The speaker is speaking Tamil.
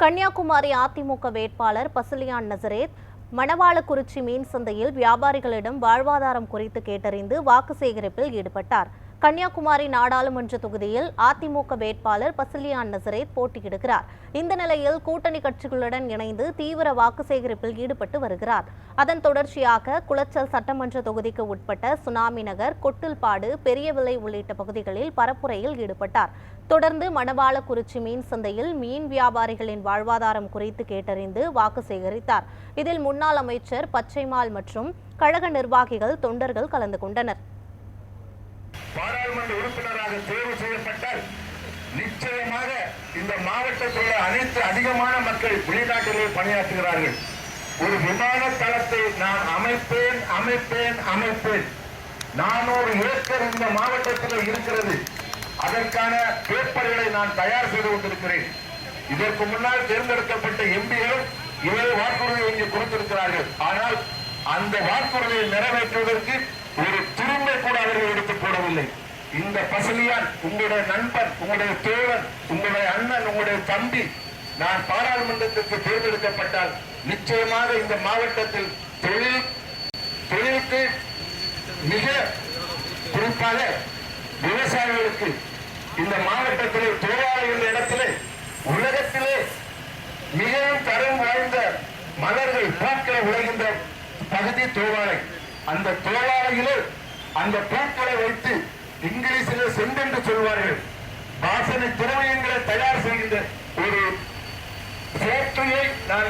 கன்னியாகுமரி அதிமுக வேட்பாளர் பசுலியான் நசரேத் மணவாளக்குறிச்சி மீன் சந்தையில் வியாபாரிகளிடம் வாழ்வாதாரம் குறித்து கேட்டறிந்து வாக்கு சேகரிப்பில் ஈடுபட்டார். கன்னியாகுமரி நாடாளுமன்ற தொகுதியில் அதிமுக வேட்பாளர் பசிலியான் நசரேத் போட்டியிடுகிறார். இந்த நிலையில் கூட்டணி கட்சிகளுடன் இணைந்து தீவிர வாக்கு சேகரிப்பில் ஈடுபட்டு வருகிறார். அதன் தொடர்ச்சியாக குளச்சல் சட்டமன்ற தொகுதிக்கு உட்பட்ட சுனாமி நகர் கொட்டில்பாடு பெரியவிலை உள்ளிட்ட பகுதிகளில் பரப்புரையில் ஈடுபட்டார். தொடர்ந்து மணவாளக்குறிச்சி மீன் சந்தையில் மீன் வியாபாரிகளின் வாழ்வாதாரம் குறித்து கேட்டறிந்து வாக்கு சேகரித்தார். இதில் முன்னாள் அமைச்சர் பச்சைமால் மற்றும் கழக நிர்வாகிகள் தொண்டர்கள் கலந்து கொண்டனர். பாராளுமன்ற உறுப்பினராக தேர்வு செய்யப்பட்டால் நிச்சயமாக இந்த மாவட்டத்தில் அனைத்து அதிகமான மக்கள் வெளிநாட்டிலே பணியாற்றுகிறார்கள். ஒரு விமான தளத்தை நான் அமைப்பேன் அமைப்பேன் அமைப்பேன். நானூறு ஏக்கர் இந்த மாவட்டத்தில் இருக்கிறது. அதற்கான பேப்பர்களை நான் தயார் செய்து கொண்டிருக்கிறேன். இதற்கு முன்னால் தேர்ந்தெடுக்கப்பட்ட எம்பிகளும் இவரே வாக்குறுதியை இங்கு கொடுத்திருக்கிறார்கள். ஆனால் அந்த வாக்குறுதியை நிறைவேற்றுவதற்கு ஒரு துரும்பை கூட அவர்கள் எடுத்து போடவில்லை. இந்த பசலியான் உங்களுடைய நண்பன் உங்களுடைய தோழன் உங்களுடைய அண்ணன் உங்களுடைய தம்பி நான் பாராளுமன்றத்திற்கு தேர்ந்தெடுக்கப்பட்டால் நிச்சயமாக இந்த மாவட்டத்தில் தொழில் தொழிலுக்கு மிக குறிப்பாக விவசாயிகளுக்கு இந்த மாவட்டத்திலே தோவாளை இடத்திலே உலகத்திலே மிகவும் தரம் வாய்ந்த மலர்கள் பூக்களை விளைகின்ற பகுதி தோவாலை அந்த தோவாளையிலே அந்த பூக்களை வைத்து இங்கிலீஷில் செந்தென்று சொல்வார்கள். வாசனை திரவியங்களை தயார் செய்கின்ற ஒரு ஃபேக்டரியை நான்